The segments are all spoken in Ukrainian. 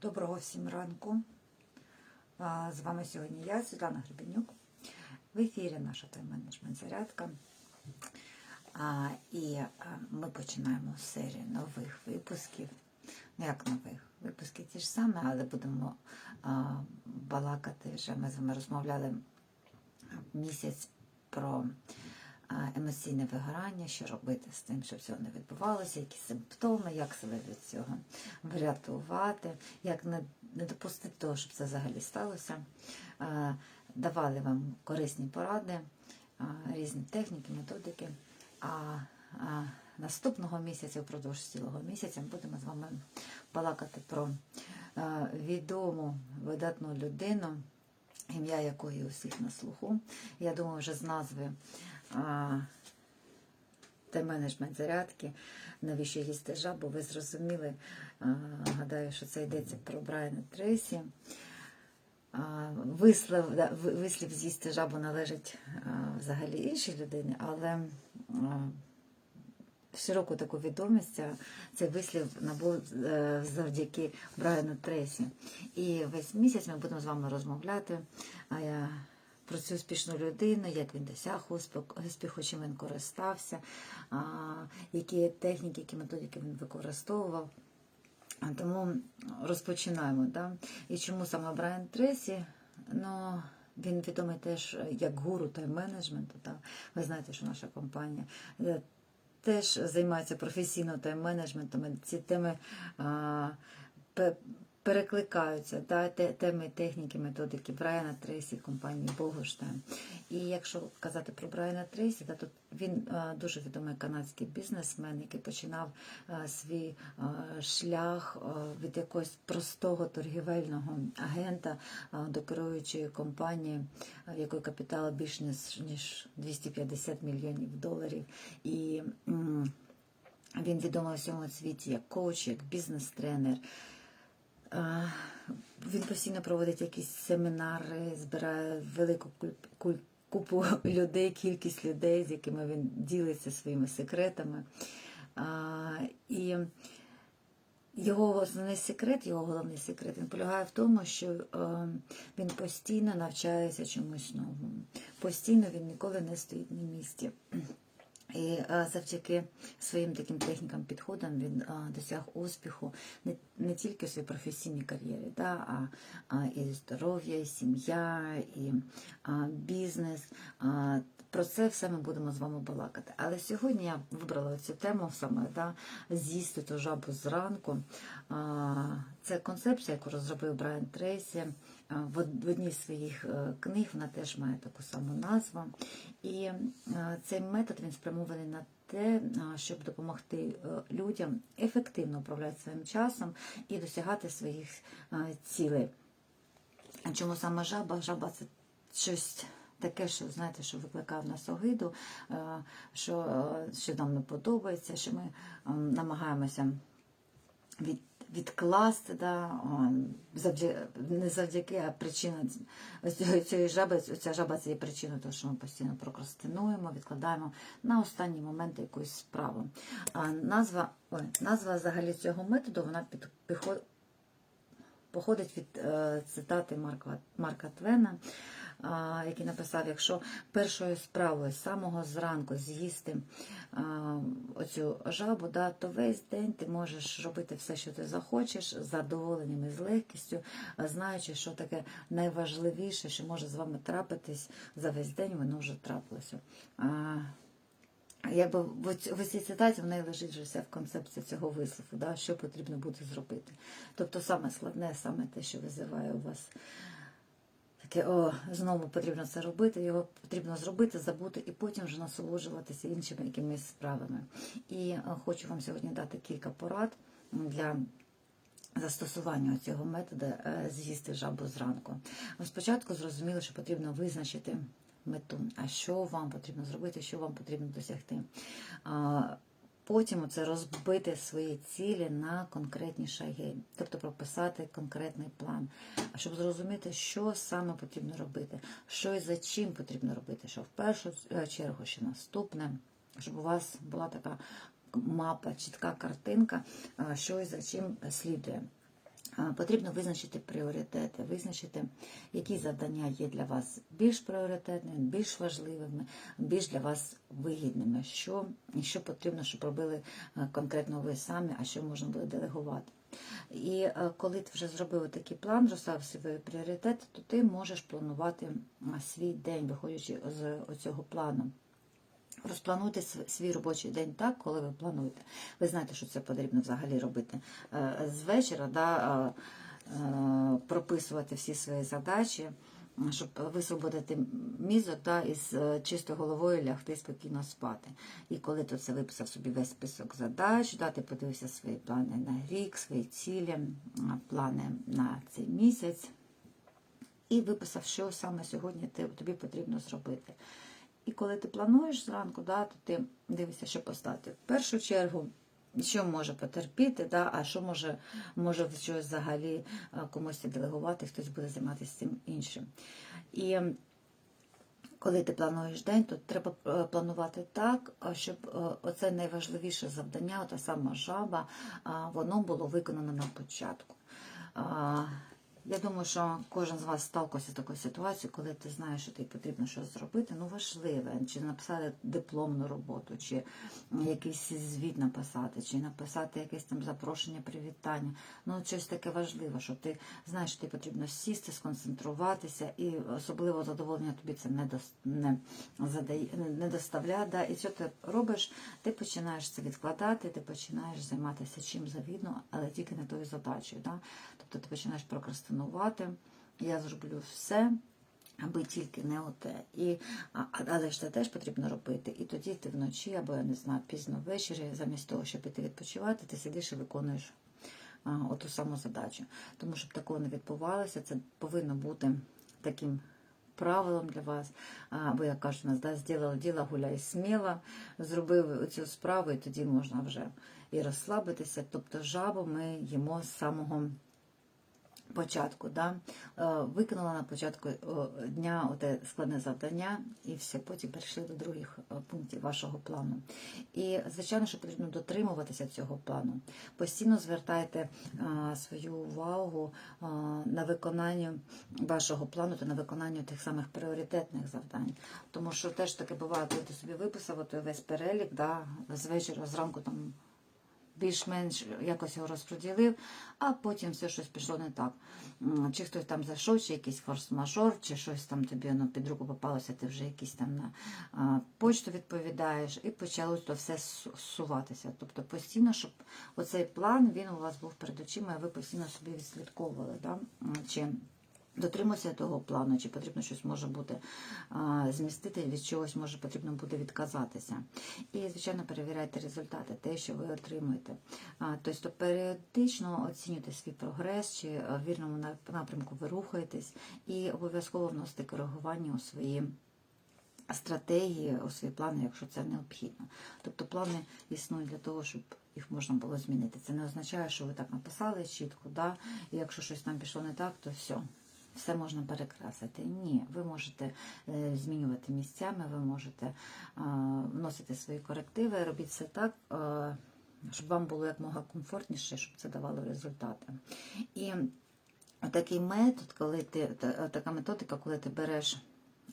Доброго всім ранку. З вами сьогодні я, Світлана Гребенюк. В ефірі наша тайм-менеджмент зарядка. І ми починаємо серію нових випусків. Ну, як нових? Випуски ті ж самі, але будемо балакати вже. Ми з вами розмовляли місяць про емоційне вигорання, що робити з тим, щоб цього не відбувалося, які симптоми, як себе від цього врятувати, як не, допустити того, щоб це взагалі сталося. Давали вам корисні поради, різні техніки, методики. А, наступного місяця, впродовж цілого місяця, ми будемо з вами балакати про відому видатну людину, ім'я якої у всіх на слуху. Я думаю, вже з назви а, тайм-менеджмент зарядки, навіщо їсти жабу, ви зрозуміли. Гадаю, що це йдеться про Брайана Трейсі. Вислів, вислів з'їсти жабу належить взагалі іншій людині, але широку таку відомість цей вислів набув е, завдяки Брайану Трейсі. І весь місяць ми будемо з вами розмовляти а, я- про цю успішну людину, як він досяг успіху, чим він користався, які техніки, які методики він використовував. Тому розпочинаємо. Да? І чому саме Брайан Тресі? Ну, він відомий теж як гуру тайм-менеджменту. Да? Ви знаєте, що наша компанія е, теж займається професійно тайм-менеджментом. Ці теми перекликаються, да? те- теми техніки, методики Брайана Трейсі, компанії Богоштайн. І якщо казати про Брайана Трейсі, да, то він а, дуже відомий канадський бізнесмен, який починав а, свій а, шлях від якогось простого торгівельного агента до керуючої компанії, в якої капітал більш ніж 250 мільйонів доларів. І він відомий у всьому світі як коуч, як бізнес-тренер. Він постійно проводить якісь семінари, збирає велику купу людей, кількість людей, з якими він ділиться своїми секретами. І його основний секрет, його головний секрет, він полягає в тому, що він постійно навчається чомусь новому. Постійно він ніколи не стоїть на місці. І е, завдяки своїм таким технікам, підходам він е, досяг успіху не, не тільки в своїй професійній кар'єрі, да, а, а і здоров'я, і сім'я, і а, бізнес. А, про це все ми будемо з вами балакати. Але сьогодні я вибрала цю тему саме да, з'їсти ту жабу зранку. А, Це концепція, яку розробив Брайан Трейсі. В одній з своїх е, книг вона теж має таку саму назву. І е, цей метод він спрямований на те, щоб допомогти е, людям ефективно управляти своїм часом і досягати своїх е, цілей. Чому саме жаба? Жаба це щось таке, що знаєте, що викликає в нас огиду, е, що, е, що нам не подобається, що ми е, намагаємося від, відкласти, да, завдя, не завдяки, а причина цієї- жаби, ця жаба це є причина, того, що ми постійно прокрастинуємо, відкладаємо на останній момент якусь справу. А назва, ой, назва взагалі цього методу вона під, підход- походить від е, цитати Марка, Марка Твена, який написав: якщо першою справою з самого зранку з'їсти оцю жабу, да, то весь день ти можеш робити все, що ти захочеш, з задоволенням і з легкістю, знаючи, що таке найважливіше, що може з вами трапитись за весь день, воно вже трапилося. Якби в цій цитаті в неї лежить вже вся концепція цього вислову, да, що потрібно буде зробити. Тобто саме складне, саме те, що визиває у вас таке, о, знову потрібно це робити, його потрібно зробити, забути і потім вже насолоджуватися іншими якимись справами. І е, хочу вам сьогодні дати кілька порад для застосування цього методу е, з'їсти жабу зранку. Спочатку зрозуміли, що потрібно визначити мету, а що вам потрібно зробити, що вам потрібно досягти. Потім це розбити свої цілі на конкретні шаги, тобто прописати конкретний план, щоб зрозуміти, що саме потрібно робити, що і за чим потрібно робити, що в першу е, чергу, що наступне, щоб у вас була така мапа, чітка картинка, е, що і за чим слідує. Потрібно визначити пріоритети, визначити, які завдання є для вас більш пріоритетними, більш важливими, більш для вас вигідними, що, що потрібно, щоб робили е, конкретно ви самі, а що можна буде делегувати. І е, коли ти вже зробив такий план, розставив свої пріоритети, то ти можеш планувати свій день, виходячи з цього плану. Розплануйте свій робочий день так, коли ви плануєте. Ви знаєте, що це потрібно взагалі робити е, з вечора, да, е, прописувати всі свої задачі, щоб висвободити мізок да, і з е, чистою головою лягти спокійно спати. І коли ти це виписав собі весь список задач, да, ти подивився свої плани на рік, свої цілі, плани на цей місяць і виписав, що саме сьогодні тобі потрібно зробити. І коли ти плануєш зранку, да, то ти дивишся, що поставити. В першу чергу, що може потерпіти, да, а що може, може щось взагалі комусь делегувати, хтось буде займатися цим іншим. І коли ти плануєш день, то треба е, планувати так, щоб е, оце найважливіше завдання, та сама жаба, воно було виконано на початку. Я думаю, що кожен з вас сталкивався з такою ситуацією, коли ти знаєш, що тобі потрібно щось зробити, ну важливе, чи написати дипломну роботу, чи якийсь звіт написати, чи написати якесь там запрошення, привітання. Ну, щось таке важливе, що ти знаєш, що тобі потрібно сісти, сконцентруватися, і особливо задоволення тобі це не, дос- не, задає, не доставляє. Да? І що ти робиш? Ти починаєш це відкладати, ти починаєш займатися чим завідно, але тільки не тою задачею. Да? Тобто ти починаєш прокрастинувати. Я зроблю все, аби тільки не оте. І, а, але ж це теж потрібно робити. І тоді ти вночі, або я не знаю, пізно ввечері, замість того, щоб іти відпочивати, ти сидиш і виконуєш а, оту саму задачу. Тому щоб такого не відбувалося, це повинно бути таким. Правилом для вас, А, бо як кажуть, у нас да, зробила діло, гуляй сміло, зробив цю справу, і тоді можна вже і розслабитися. Тобто жабу ми їмо з самого початку. Да? Е, Виконала на початку дня оте складне завдання, і все, потім перейшли до других е, пунктів вашого плану. І, звичайно, що потрібно дотримуватися цього плану. Постійно звертайте е, свою увагу е, на виконання вашого плану та на виконання тих самих пріоритетних завдань. Тому що теж таке буває, коли ти собі виписав весь перелік, да, з вечора, зранку там більш-менш якось його розподілив, а потім все щось пішло не так. Чи хтось там зайшов, чи якийсь форс-мажор, чи щось там тобі ну, під руку попалося, ти вже якийсь там на а, почту відповідаєш, і почало то все су- суватися. Тобто постійно, щоб оцей план він у вас був перед очима, і ви постійно собі відслідковували. Да? Чи дотримався того плану, чи потрібно щось може бути змістити, від чогось може потрібно буде відказатися. І, звичайно, перевіряйте результати, те, що ви отримуєте. Тобто періодично оцінюйте свій прогрес, чи в вірному напрямку ви рухаєтесь, і обов'язково вносите коригування у свої. Стратегії у свої плани, якщо це необхідно. Тобто плани існують для того, щоб їх можна було змінити. Це не означає, що ви так написали чітко, да? і якщо щось там пішло не так, то все. Все можна перекрасити. Ні, ви можете е, змінювати місцями, ви можете е, вносити свої корективи, робіть все так, е, щоб вам було якмога комфортніше, щоб це давало результати. І такий метод, коли ти така методика, коли ти береш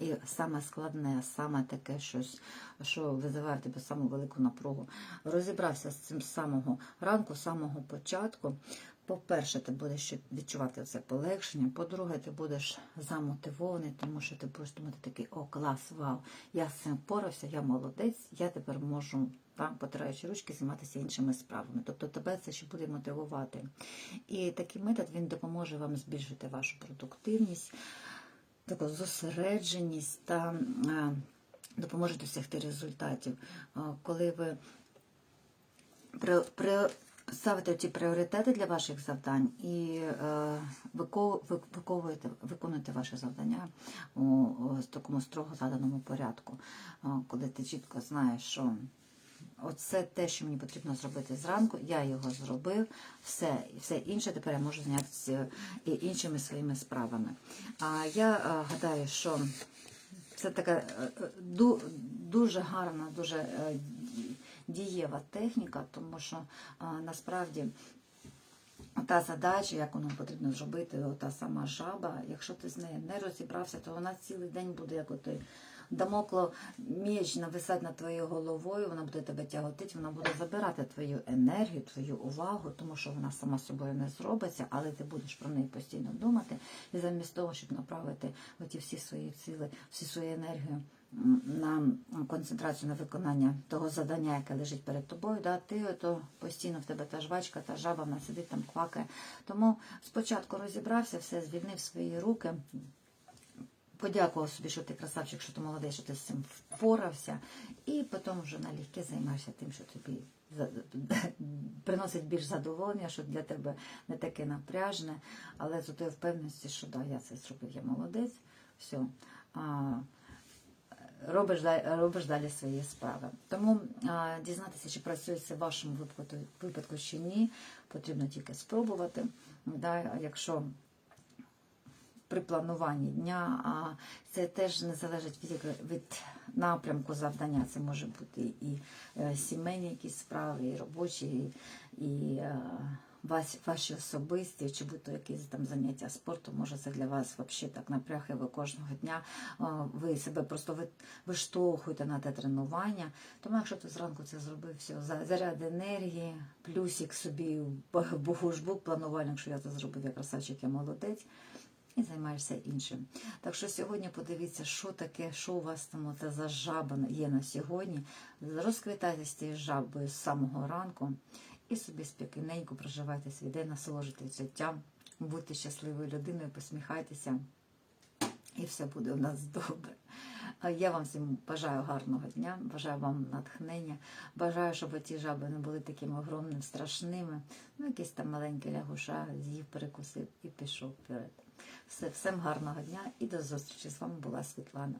і саме складне, саме таке щось, що визиває в тебе саму велику напругу, розібрався з цим з самого ранку, з самого початку. По-перше, ти будеш відчувати це полегшення. По-друге, ти будеш замотивований, тому що ти будеш думати такий, о, клас, вау, я з цим впорався, я молодець, я тепер можу, так, потираючи ручки, займатися іншими справами. Тобто тебе це ще буде мотивувати. І такий метод він допоможе вам збільшити вашу продуктивність, таку зосередженість та а, допоможе досягти результатів. А, Коли ви при, при, ставите ті пріоритети для ваших завдань і е, вико- виконуєте, виконуєте ваше завдання у, у такому строго заданому порядку, коли ти чітко знаєш, що Оце те, що мені потрібно зробити зранку, я його зробив, все, все інше тепер я можу зайнятися і іншими своїми справами. А я е, гадаю, що це така е, е, ду- дуже гарна, дуже е, ді- е, а, насправді. та задача, як воно потрібно зробити, та сама жаба, якщо ти з нею не розібрався, то вона цілий день буде як отой дамокло меч нависати над твоєю головою, вона буде тебе тяготити, вона буде забирати твою енергію, твою увагу, тому що вона сама собою не зробиться, але ти будеш про неї постійно думати. І замість того, щоб направити оті всі свої сили, всю свою енергію на концентрацію на виконання того завдання, яке лежить перед тобою, да, ти ото постійно в тебе та жвачка, та жаба, вона сидить там квакає. Тому спочатку розібрався, все звільнив свої руки. Подякував собі, що ти красавчик, що ти молодий, що ти з цим впорався, і потім вже налегке займаєшся тим, що тобі приносить більш задоволення, що для тебе не таке напряжне, але з тої впевненості, що да, я це зробив, я молодець, все. Робиш, робиш далі свої справи. Тому а, дізнатися, чи працює це в вашому випадку, випадку чи ні, потрібно тільки спробувати. Да, якщо при плануванні дня, а це теж не залежить від, від напрямку завдання. Це може бути і е, сімейні якісь справи, і робочі, і, і е, ваші, особисті, чи будь-то якісь там заняття спорту. Може, це для вас взагалі так напряг, і ви кожного дня ви себе просто ви- виштовхуєте на те тренування. Тому якщо ти зранку це зробив, все, заряд енергії, плюсик собі, богу ж планувальник, якщо я це зробив, я красавчик, я молодець і займаєшся іншим. Так що сьогодні подивіться, що таке, що у вас там оце за жаба є на сьогодні. Розквітайте з цією жабою з самого ранку і собі спокійненько проживайте свій день, насолоджуйтесь життям, будьте щасливою людиною, посміхайтеся, і все буде у нас добре. Я вам всім бажаю гарного дня, бажаю вам натхнення, бажаю, щоб ті жаби не були такими огромними, страшними. Ну, якийсь там маленький лягуша з'їв, перекусив і пішов вперед. Все, всім гарного дня і до зустрічі. З вами була Світлана.